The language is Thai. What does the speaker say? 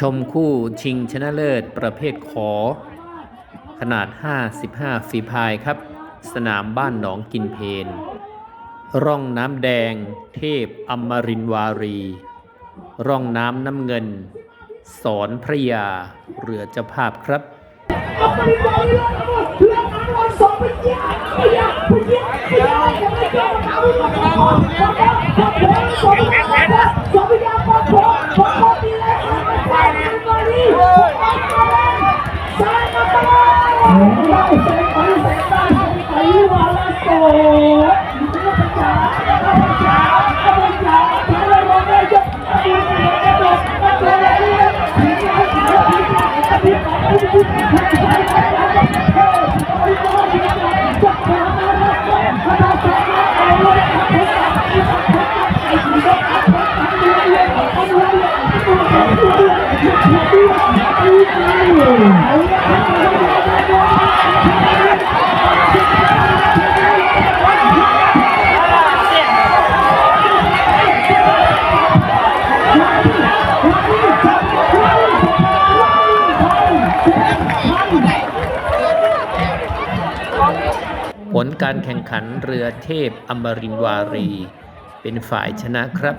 ชมคู่ชิงชนะเลิศประเภทขอ ขนาด 55 ฝีพายครับ สนามบ้านหนองกินเพน ร่องน้ำแดง เทพอมรินวารี ร่องน้ำน้ำเงิน สอนพระยา เรือเจ้าภาพครับอาไปบอลเรื่องทั้งหมดเรืองทั้งหมดสองไปเยี่ยมไปเยี่ยมไปเยี่ยมไปเยี่ยมยังไม่เจอเขาอีกแล้วสองแล้วสองแล้วสองแล้วสองไปยัง อล ผลการแข่งขันเรือเทพอมรินวารี เป็นฝ่ายชนะครับ